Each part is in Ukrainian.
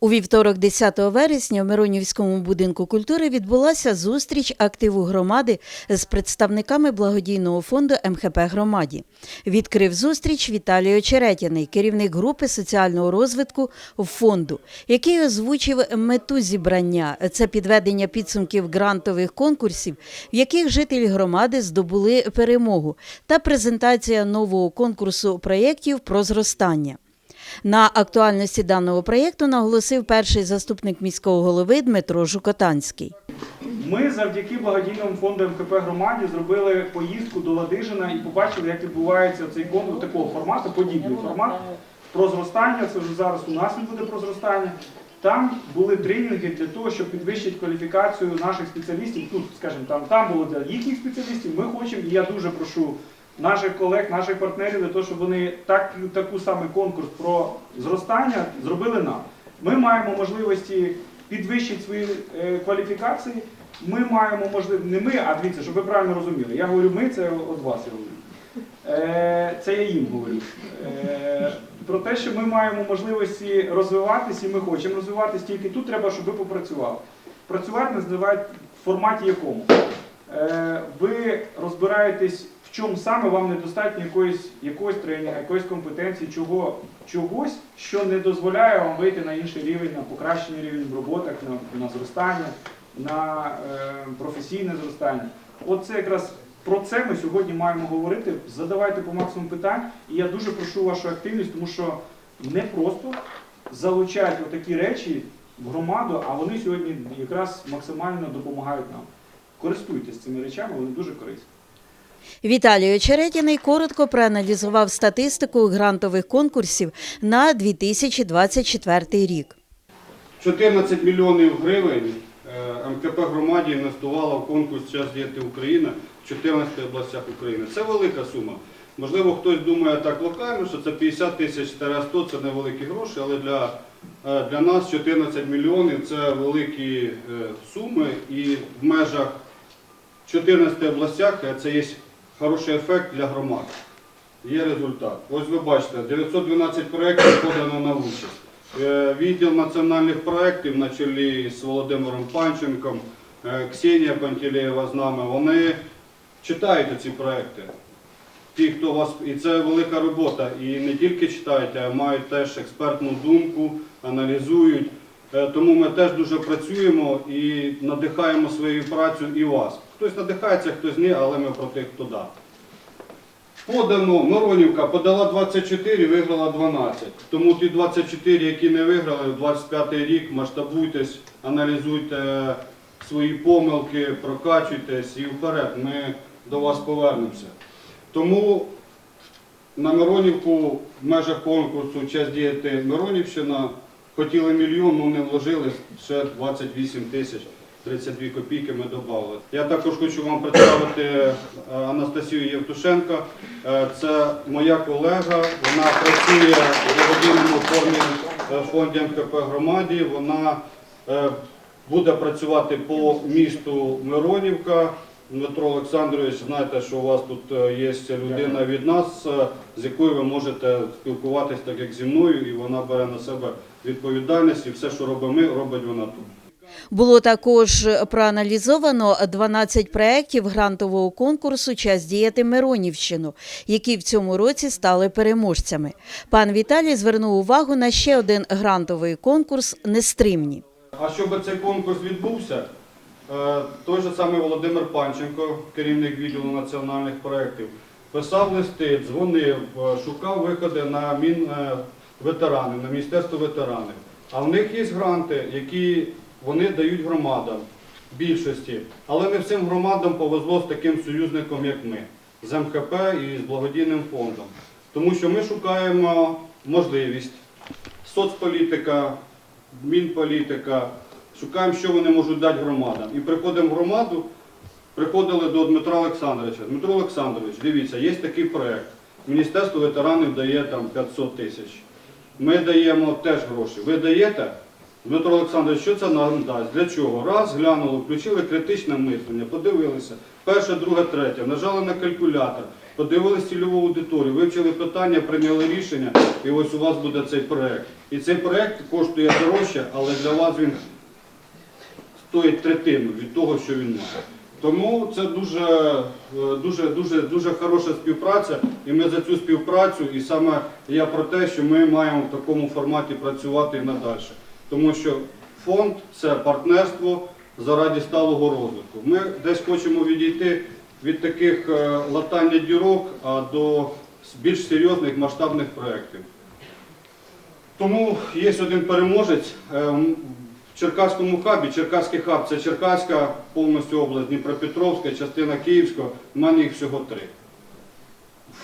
У вівторок, 10 вересня, в Миронівському будинку культури відбулася зустріч активу громади з представниками благодійного фонду МХП громаді. Відкрив зустріч Віталій Очеретяний, керівник групи соціального розвитку фонду, який озвучив мету зібрання це підведення підсумків грантових конкурсів, в яких жителі громади здобули перемогу, та презентація нового конкурсу проєктів про зростання. На актуальності даного проєкту наголосив перший заступник міського голови Дмитро Жукотанський. Ми завдяки благодійному фонду МКП громаді зробили поїздку до Ладижина і побачили, як відбувається цей конкурс такого формату, подібний формат про зростання. Це вже зараз у нас він буде про зростання. Там були тренінги для того, щоб підвищити кваліфікацію наших спеціалістів. Тут, скажімо, там, там було для їхніх спеціалістів. Ми хочемо, і я дуже прошу наших колег, наших партнерів для того, щоб вони так, таку саме конкурс про зростання зробили нам. Ми маємо можливості підвищити свої е, кваліфікації. Ми маємо можливість, не ми, а дивіться, щоб ви правильно розуміли. Я говорю ми, це від вас я говорю. Е, це я їм говорю. Е, про те, що ми маємо можливості розвиватися, і ми хочемо розвиватися, тільки тут треба, щоб ви попрацювали. Працювати називають в форматі якому. Е, ви розбираєтесь, чому саме вам недостатньо якоїсь, якогось тренінга, якоїсь компетенції, чого, чогось, що не дозволяє вам вийти на інший рівень, на покращення рівень в роботах, на, на зростання, на е, професійне зростання. От це якраз про це ми сьогодні маємо говорити. Задавайте по максимуму питань. І я дуже прошу вашу активність, тому що не просто залучають отакі речі в громаду, а вони сьогодні якраз максимально допомагають нам. Користуйтесь цими речами, вони дуже корисні. Віталій Очеретяний коротко проаналізував статистику грантових конкурсів на 2024 рік. 14 мільйонів гривень е, МКП громаді інвестувала в конкурс Час діяти Україна в 14 областях України. Це велика сума. Можливо, хтось думає так локально, що це 50 тисяч 100 це невеликі гроші, але для, е, для нас 14 мільйонів це великі е, суми і в межах 14 областях це є хороший ефект для громад. Є результат. Ось ви бачите, 912 проєктів подано на участь. Е, Відділ національних проєктів на чолі з Володимиром Панченком, е, Ксенія Пантелеєва з нами, вони читають ці проєкти. Ті, хто вас, і це велика робота. І не тільки читають, а мають теж експертну думку, аналізують. Е, Тому ми теж дуже працюємо і надихаємо своєю працею і вас. Хтось надихається, хтось ні, але ми про тих, хто да. Подано, Миронівка подала 24, виграла 12. Тому ті 24, які не виграли, в 25 рік масштабуйтесь, аналізуйте свої помилки, прокачуйтесь і вперед. Ми до вас повернемося. Тому на Миронівку в межах конкурсу час діяти Миронівщина хотіли мільйон, але не вложили ще 28 тисяч. 32 копійки ми додали. Я також хочу вам представити е, Анастасію Євтушенко. Е, Це моя колега. Вона працює в благодійному формі е, фонді МКП громаді. Вона буде працювати по місту Миронівка. Дмитро Олександрович, знаєте, що у вас тут є людина від нас, з якою ви можете спілкуватись так, як зі мною, і вона бере на себе відповідальність, і все, що робимо ми, робить вона тут. Було також проаналізовано 12 проєктів грантового конкурсу Час діяти Миронівщину, які в цьому році стали переможцями. Пан Віталій звернув увагу на ще один грантовий конкурс Нестримні. А щоб цей конкурс відбувся, е, той же самий Володимир Панченко, керівник відділу національних проєктів, писав листи, дзвонив, е, шукав виходи на Мінветерани, на Міністерство ветеранів. А в них є гранти, які вони дають громадам більшості. Але не всім громадам повезло з таким союзником, як ми, з МХП і з благодійним фондом. Тому що ми шукаємо можливість соцполітика, мінполітика, шукаємо, що вони можуть дати громадам. І приходимо в громаду, приходили до Дмитра Олександровича. Дмитро Олександрович, дивіться, є такий проєкт. Міністерство ветеранів дає там 500 тисяч. Ми даємо теж гроші. Ви даєте? Дмитро Олександрович, що це нам дасть? Для чого? Раз, глянули, включили критичне мислення, подивилися. Перше, друге, третє, нажали на калькулятор, подивилися цільову аудиторію, вивчили питання, прийняли рішення, і ось у вас буде цей проєкт. І цей проєкт коштує дорожче, але для вас він стоїть третину від того, що він має. Тому це дуже, е, дуже, дуже, дуже хороша співпраця, і ми за цю співпрацю, і саме я про те, що ми маємо в такому форматі працювати і надалі. Тому що фонд це партнерство заради сталого розвитку. Ми десь хочемо відійти від таких е, латання дірок а до більш серйозних масштабних проєктів. Тому є один переможець е, в Черкаському хабі. Черкаський хаб це Черкаська повністю область, Дніпропетровська, частина Київського. У мене їх всього три.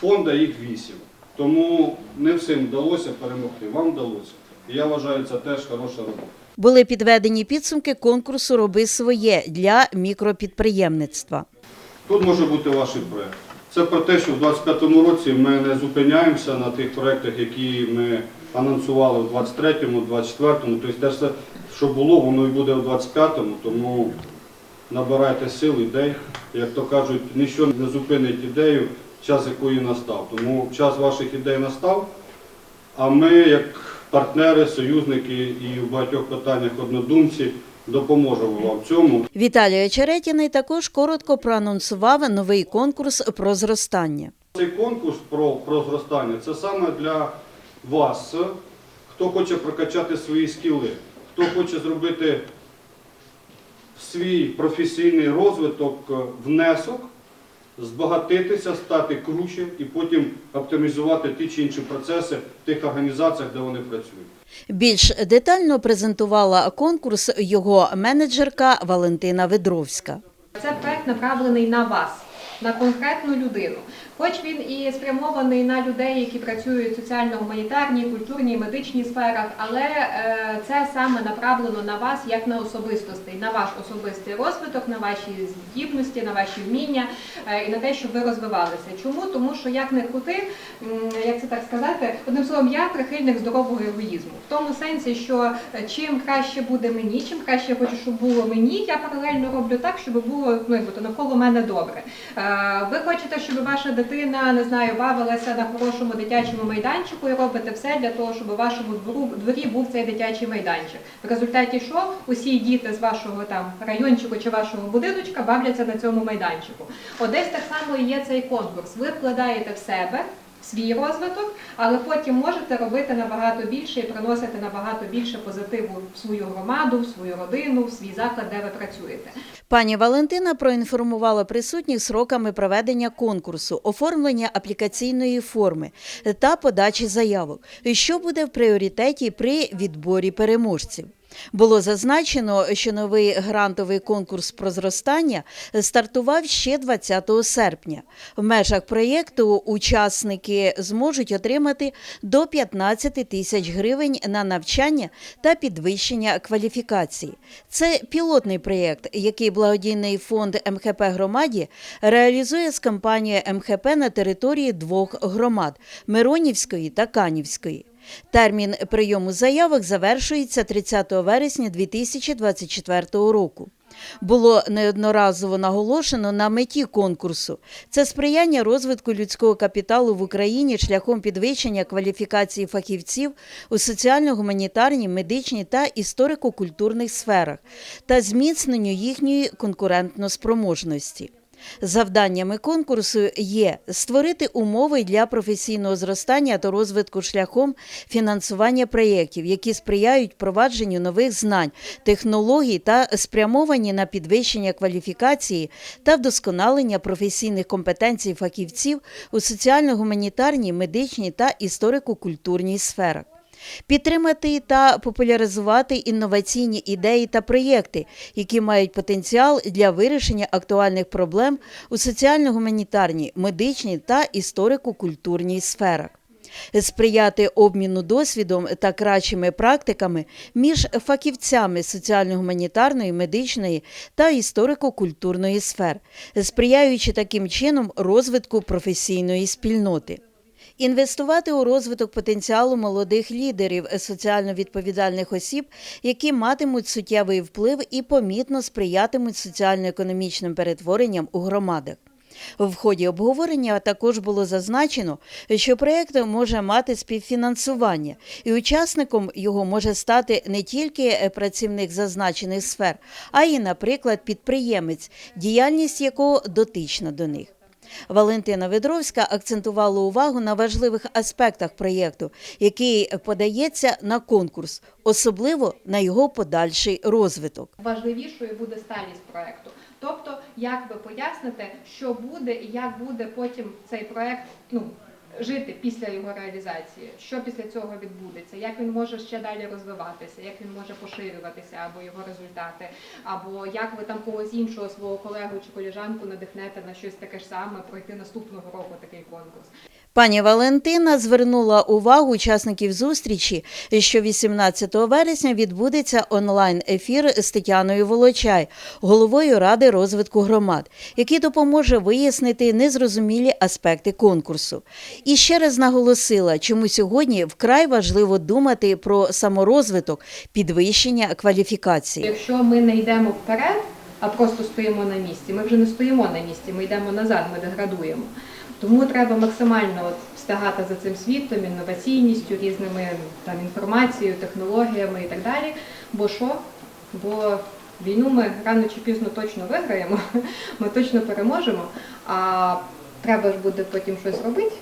Фонда їх вісім. Тому не всім вдалося перемогти. Вам вдалося. І я вважаю, це теж хороша робота. Були підведені підсумки конкурсу Роби своє для мікропідприємництва. Тут може бути ваш проєкт. Це про те, що в 2025 році ми не зупиняємося на тих проєктах, які ми анонсували в 2023-му, 2024-му. Тобто те все, що було, воно і буде в 2025-му. Тому набирайте сил, ідей. Як то кажуть, нічого не зупинить ідею, час якої настав. Тому час ваших ідей настав. А ми, як партнери, союзники і в багатьох питаннях однодумці, допоможемо вам в цьому. Віталій Очеретіний також коротко проанонсував новий конкурс про зростання. Цей конкурс про, про зростання це саме для вас, хто хоче прокачати свої скіли, хто хоче зробити свій професійний розвиток е, внесок, збагатитися, стати круче і потім оптимізувати ті чи інші процеси в тих організаціях, де вони працюють. Більш детально презентувала конкурс його менеджерка Валентина Ведровська. Це проект направлений на вас, на конкретну людину. Хоч він і спрямований на людей, які працюють в соціально-гуманітарній, культурній, медичній сферах, але е, це саме направлено на вас як на особистостей, на ваш особистий розвиток, на ваші здібності, на ваші вміння е, і на те, щоб ви розвивалися. Чому? Тому що як не крути, як це так сказати, одним словом, я прихильник здорового егоїзму. В тому сенсі, що е, чим краще буде мені, чим краще я хочу, щоб було мені, я паралельно роблю так, щоб було ну, навколо мене добре. Е, Ви хочете, щоб ваша дитина не знаю, бавилася на хорошому дитячому майданчику і робите все для того, щоб у вашому двору дворі був цей дитячий майданчик. В результаті що усі діти з вашого там райончику чи вашого будиночка бавляться на цьому майданчику. Одесь так само і є цей конкурс. Ви вкладаєте в себе. Свій розвиток, але потім можете робити набагато більше і приносити набагато більше позитиву в свою громаду, в свою родину, в свій заклад, де ви працюєте. Пані Валентина проінформувала присутніх сроками проведення конкурсу, оформлення аплікаційної форми та подачі заявок, що буде в пріоритеті при відборі переможців. Було зазначено, що новий грантовий конкурс про зростання стартував ще 20 серпня. В межах проєкту учасники зможуть отримати до 15 тисяч гривень на навчання та підвищення кваліфікації. Це пілотний проєкт, який благодійний фонд МХП громаді реалізує з компанією МХП на території двох громад Миронівської та Канівської. Термін прийому заявок завершується 30 вересня 2024 року. Було неодноразово наголошено на меті конкурсу це сприяння розвитку людського капіталу в Україні шляхом підвищення кваліфікації фахівців у соціально-гуманітарній, медичній та історико-культурних сферах та зміцненню їхньої конкурентноспроможності. Завданнями конкурсу є створити умови для професійного зростання та розвитку шляхом фінансування проєктів, які сприяють впровадженню нових знань, технологій та спрямовані на підвищення кваліфікації та вдосконалення професійних компетенцій фахівців у соціально-гуманітарній, медичній та історико-культурній сферах. Підтримати та популяризувати інноваційні ідеї та проєкти, які мають потенціал для вирішення актуальних проблем у соціально-гуманітарній, медичній та історико-культурній сферах. Сприяти обміну досвідом та кращими практиками між фахівцями соціально-гуманітарної, медичної та історико-культурної сфер, сприяючи таким чином розвитку професійної спільноти. Інвестувати у розвиток потенціалу молодих лідерів, соціально відповідальних осіб, які матимуть суттєвий вплив і помітно сприятимуть соціально-економічним перетворенням у громадах. В ході обговорення також було зазначено, що проєкт може мати співфінансування, і учасником його може стати не тільки працівник зазначених сфер, а й, наприклад, підприємець, діяльність якого дотична до них. Валентина Ведровська акцентувала увагу на важливих аспектах проєкту, який подається на конкурс, особливо на його подальший розвиток. Важливішою буде сталість проекту. Тобто, як ви поясните, що буде і як буде потім цей проект ну, жити після його реалізації, що після цього відбудеться, як він може ще далі розвиватися, як він може поширюватися або його результати, або як ви там когось іншого свого колегу чи коліжанку надихнете на щось таке ж саме пройти наступного року такий конкурс. Пані Валентина звернула увагу учасників зустрічі, що 18 вересня відбудеться онлайн-ефір з Тетяною Волочай, головою Ради розвитку громад, який допоможе вияснити незрозумілі аспекти конкурсу. І ще раз наголосила, чому сьогодні вкрай важливо думати про саморозвиток, підвищення кваліфікації. Якщо ми не йдемо вперед, а просто стоїмо на місці, ми вже не стоїмо на місці, ми йдемо назад, ми деградуємо. Тому треба максимально от встигати за цим світом, інноваційністю, різними там інформацією, технологіями і так далі. Бо що? Бо війну ми рано чи пізно точно виграємо, ми точно переможемо. А треба ж буде потім щось робити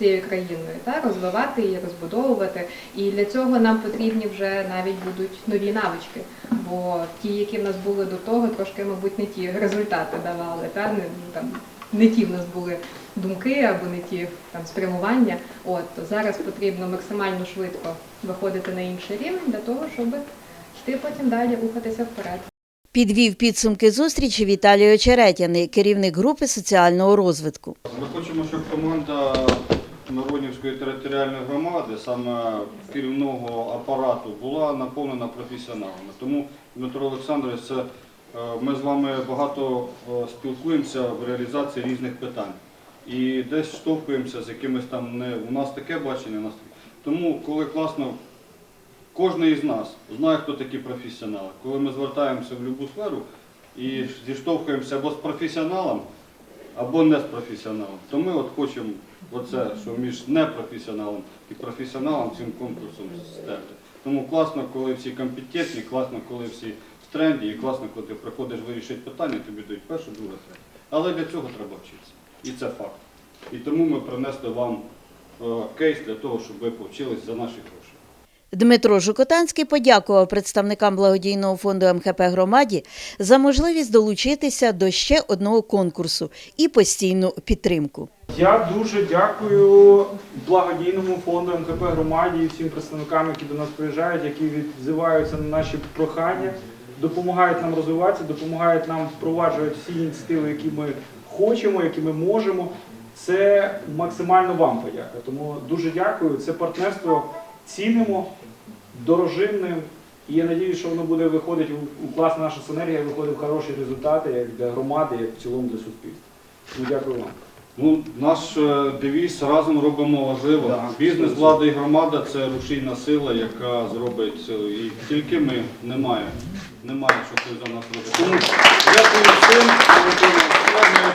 цією країною, та розвивати її, розбудовувати. І для цього нам потрібні вже навіть будуть нові навички. Бо ті, які в нас були до того, трошки, мабуть, не ті результати давали. Та не там не ті в нас були думки або не ті там спрямування. От то зараз потрібно максимально швидко виходити на інший рівень для того, щоб йти потім далі, рухатися вперед. Підвів підсумки зустрічі Віталій Очеретяний, керівник групи соціального розвитку. Ми хочемо, щоб команда Миронівської територіальної громади, саме керівного апарату, була наповнена професіоналами. Тому, Дмитро Олександрович, це, е, ми з вами багато е, спілкуємося в реалізації різних питань. І десь штовхуємося з якимось там не у нас таке бачення, у нас таке. Тому, коли класно, кожен із нас знає, хто такі професіонали. Коли ми звертаємося в будь-яку сферу і зіштовхуємося або з професіоналом, або не з професіоналом. То ми от хочемо оце, що між непрофесіоналом і професіоналом цим конкурсом стерти. Тому класно, коли всі компетентні, класно, коли всі в тренді, і класно, коли ти приходиш вирішити питання, тобі дають перше, друге, третє. Але для цього треба вчитися. І це факт. І тому ми принесли вам е, кейс для того, щоб ви повчились за наші гроші. Дмитро Жукотанський подякував представникам благодійного фонду МХП громаді за можливість долучитися до ще одного конкурсу і постійну підтримку. Я дуже дякую благодійному фонду МКП громаді і всім представникам, які до нас приїжджають, які відзиваються на наші прохання, допомагають нам розвиватися, допомагають нам впроваджувати всі ініціативи, які ми хочемо, які ми можемо. Це максимально вам подяка. Тому дуже дякую. Це партнерство цінимо, дорожимо ним. І я сподіваюся, що воно буде виходити у- класна наша синергія, виходить в хороші результати як для громади, як в цілому для суспільства. Тому дякую вам. Ну, наш е, девіз разом робимо важливо. Да. Бізнес, влада і громада це рушійна сила, яка зробить це. І тільки ми немає. Немає, що хтось за нас робить. Тому дякую всім.